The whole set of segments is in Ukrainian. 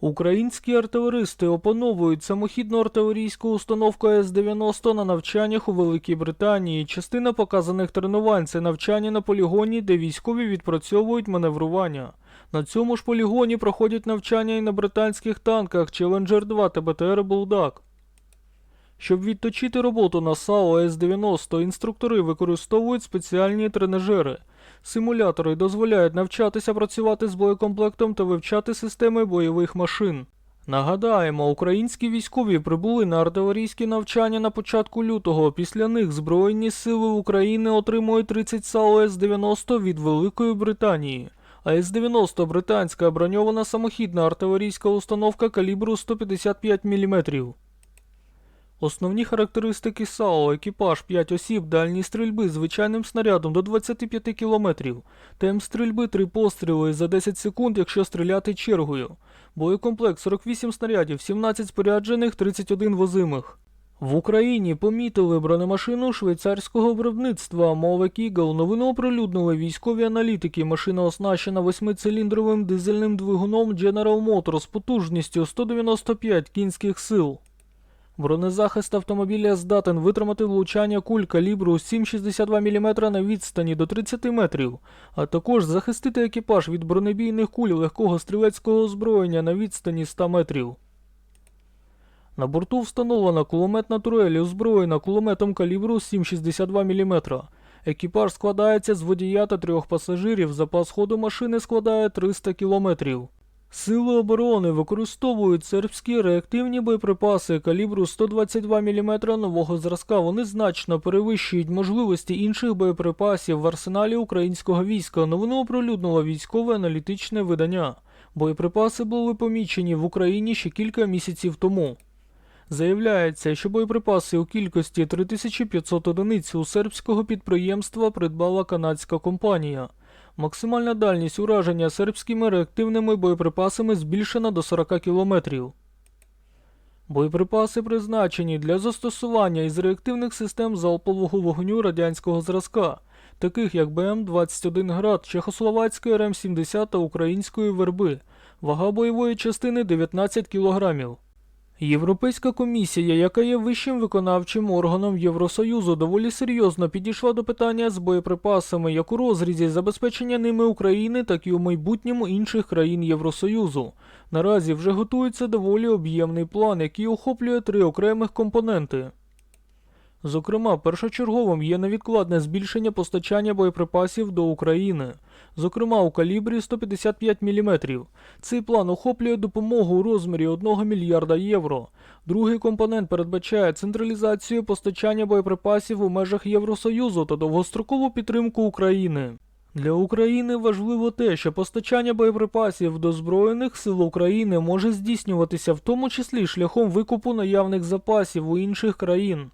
Українські артилеристи опановують самохідну артилерійську установку С-90 на навчаннях у Великій Британії. Частина показаних тренувань це навчання на полігоні, де військові відпрацьовують маневрування. На цьому ж полігоні проходять навчання і на британських танках Challenger 2 та БТР Булдак. Щоб відточити роботу на САУ С-90, інструктори використовують спеціальні тренажери. Симулятори дозволяють навчатися працювати з боєкомплектом та вивчати системи бойових машин. Нагадаємо, українські військові прибули на артилерійські навчання на початку лютого. Після них Збройні сили України отримують 30 САУ С-90 від Великої Британії. А С-90 британська броньована самохідна артилерійська установка калібру 155 мм. Основні характеристики САУ, екіпаж 5 осіб, дальні стрільби звичайним снарядом до 25 км, темп стрільби 3 постріли за 10 секунд, якщо стріляти чергою. Боєкомплект 48 снарядів, 17 споряджених, 31 возимих. В Україні помітили бронемашину швейцарського виробництва Мовек Eagle. Новину оприлюднили військові аналітики. Машина оснащена восьмициліндровим дизельним двигуном General Motors потужністю 195 кінських сил. Бронезахист автомобіля здатен витримати влучання куль калібру 7,62 мм на відстані до 30 метрів, а також захистити екіпаж від бронебійних куль легкого стрілецького озброєння на відстані 100 метрів. На борту встановлена кулеметна турель, озброєна кулеметом калібру 7,62 мм. Екіпаж складається з водія та трьох пасажирів, запас ходу машини складає 300 кілометрів. Сили оборони використовують сербські реактивні боєприпаси калібру 122 мм нового зразка. Вони значно перевищують можливості інших боєприпасів в арсеналі українського війська. Новину оприлюднило військове аналітичне видання. Боєприпаси були помічені в Україні ще кілька місяців тому. Заявляється, що боєприпаси у кількості 3500 одиниць у сербського підприємства придбала канадська компанія. Максимальна дальність ураження сербськими реактивними боєприпасами збільшена до 40 кілометрів. Боєприпаси призначені для застосування із реактивних систем залпового вогню радянського зразка, таких як БМ-21 град, Чехословацької РМ-70 та української верби. Вага бойової частини 19 кілограмів. Європейська комісія, яка є вищим виконавчим органом Євросоюзу, доволі серйозно підійшла до питання з боєприпасами як у розрізі забезпечення ними України, так і у майбутньому інших країн Євросоюзу. Наразі вже готується доволі об'ємний план, який охоплює три окремих компоненти. Зокрема, першочерговим є невідкладне збільшення постачання боєприпасів до України, зокрема у калібрі 155 мм. Цей план охоплює допомогу у розмірі 1 мільярда євро. Другий компонент передбачає централізацію постачання боєприпасів у межах Євросоюзу та довгострокову підтримку України. Для України важливо те, що постачання боєприпасів до Збройних сил України може здійснюватися в тому числі шляхом викупу наявних запасів у інших країн.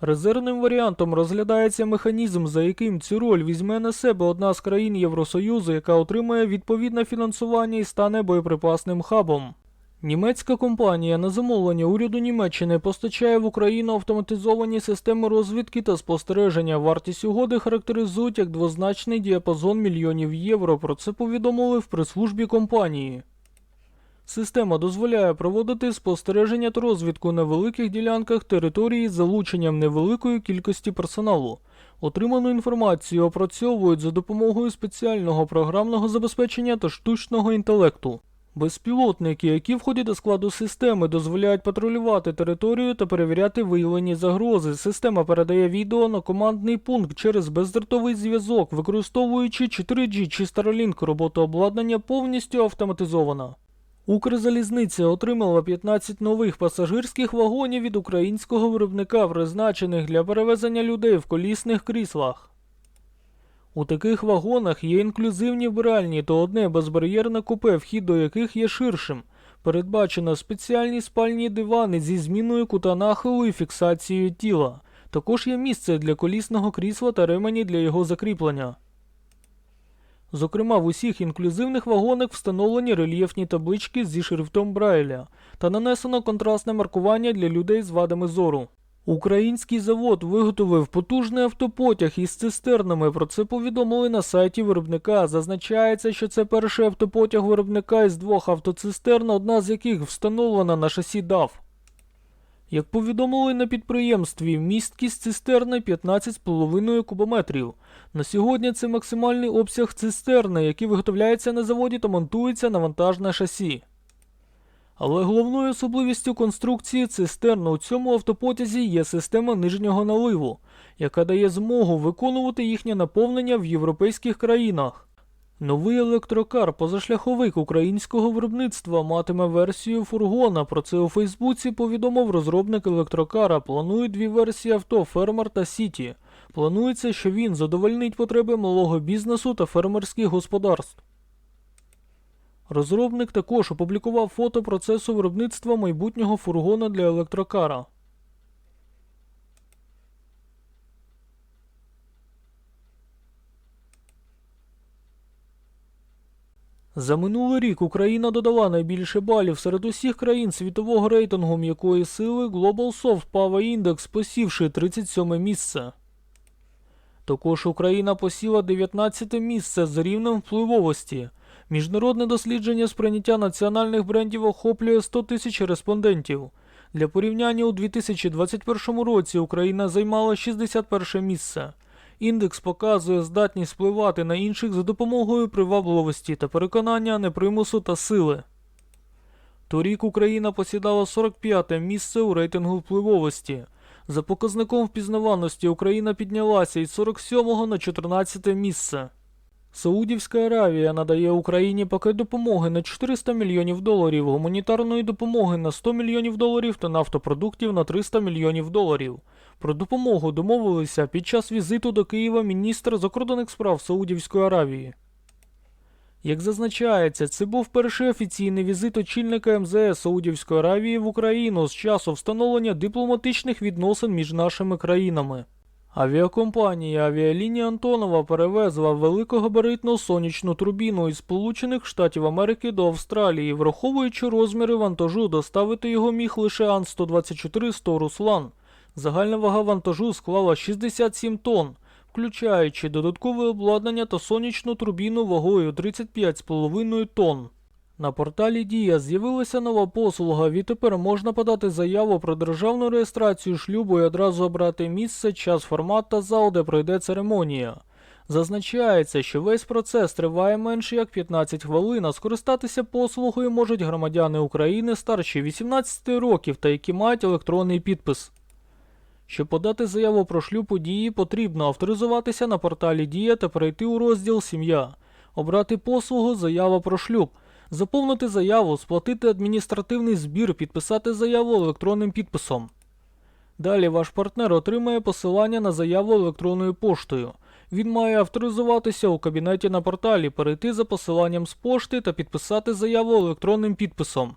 Резервним варіантом розглядається механізм, за яким цю роль візьме на себе одна з країн Євросоюзу, яка отримає відповідне фінансування і стане боєприпасним хабом. Німецька компанія на замовлення уряду Німеччини постачає в Україну автоматизовані системи розвідки та спостереження. Вартість угоди характеризують як двозначний діапазон мільйонів євро. Про це повідомили в прес-службі компанії. Система дозволяє проводити спостереження та розвідку на великих ділянках території з залученням невеликої кількості персоналу. Отриману інформацію опрацьовують за допомогою спеціального програмного забезпечення та штучного інтелекту. Безпілотники, які входять до складу системи, дозволяють патрулювати територію та перевіряти виявлені загрози. Система передає відео на командний пункт через бездротовий зв'язок, використовуючи 4G чи Starlink, робота обладнання повністю автоматизована. Укрзалізниця отримала 15 нових пасажирських вагонів від українського виробника, призначених для перевезення людей в колісних кріслах. У таких вагонах є інклюзивні вбиральні та одне безбар'єрне купе, вхід до яких є ширшим. Передбачено спеціальні спальні дивани зі зміною кута нахилу і фіксацією тіла. Також є місце для колісного крісла та ремені для його закріплення. Зокрема, в усіх інклюзивних вагонах встановлені рельєфні таблички зі шрифтом Брайля та нанесено контрастне маркування для людей з вадами зору. Український завод виготовив потужний автопотяг із цистернами. Про це повідомили на сайті виробника. Зазначається, що це перший автопотяг виробника із двох автоцистерн, одна з яких встановлена на шасі DAF. Як повідомили на підприємстві, місткість цистерни 15,5 кубометрів. На сьогодні це максимальний обсяг цистерни, який виготовляється на заводі та монтується на вантажне шасі. Але головною особливістю конструкції цистерн у цьому автопотязі є система нижнього наливу, яка дає змогу виконувати їхнє наповнення в європейських країнах. Новий електрокар позашляховик українського виробництва матиме версію фургона. Про це у Фейсбуці повідомив розробник електрокара. Планують дві версії авто Фермер та Сіті. Планується, що він задовольнить потреби малого бізнесу та фермерських господарств. Розробник також опублікував фото процесу виробництва майбутнього фургона для електрокара. За минулий рік Україна додала найбільше балів серед усіх країн світового рейтингу м'якої сили Global Soft Power Index, посівши 37 місце. Також Україна посіла 19 місце з рівнем впливовості. Міжнародне дослідження сприйняття національних брендів охоплює 100 тисяч респондентів. Для порівняння у 2021 році Україна займала 61 місце. Індекс показує здатність впливати на інших за допомогою привабливості та переконання, а не примусу та сили. Торік Україна посідала 45 місце у рейтингу впливовості. За показником впізнаваності Україна піднялася із 47 на 14 місце. Саудівська Аравія надає Україні пакет допомоги на 400 мільйонів доларів, гуманітарної допомоги на 100 мільйонів доларів та нафтопродуктів на 300 мільйонів доларів. Про допомогу домовилися під час візиту до Києва міністр закордонних справ Саудівської Аравії. Як зазначається, це був перший офіційний візит очільника МЗС Саудівської Аравії в Україну з часу встановлення дипломатичних відносин між нашими країнами. Авіакомпанія Авіалінія Антонова перевезла великогабаритну сонячну турбіну із Сполучених Штатів Америки до Австралії, враховуючи розміри вантажу, доставити його міг лише Ан-124 100 Руслан. Загальна вага вантажу склала 67 тонн, включаючи додаткове обладнання та сонячну турбіну вагою 35,5 тонн. На порталі Дія з'явилася нова послуга. Відтепер можна подати заяву про державну реєстрацію шлюбу і одразу обрати місце, час, формат та зал, де пройде церемонія. Зазначається, що весь процес триває менше як 15 хвилин, а скористатися послугою можуть громадяни України старші 18 років та які мають електронний підпис. Щоб подати заяву про шлюб у дії, потрібно авторизуватися на порталі Дія та перейти у розділ Сім'я, обрати послугу Заява про шлюб, заповнити заяву, сплатити адміністративний збір, підписати заяву електронним підписом. Далі ваш партнер отримає посилання на заяву електронною поштою. Він має авторизуватися у кабінеті на порталі, перейти за посиланням з пошти та підписати заяву електронним підписом.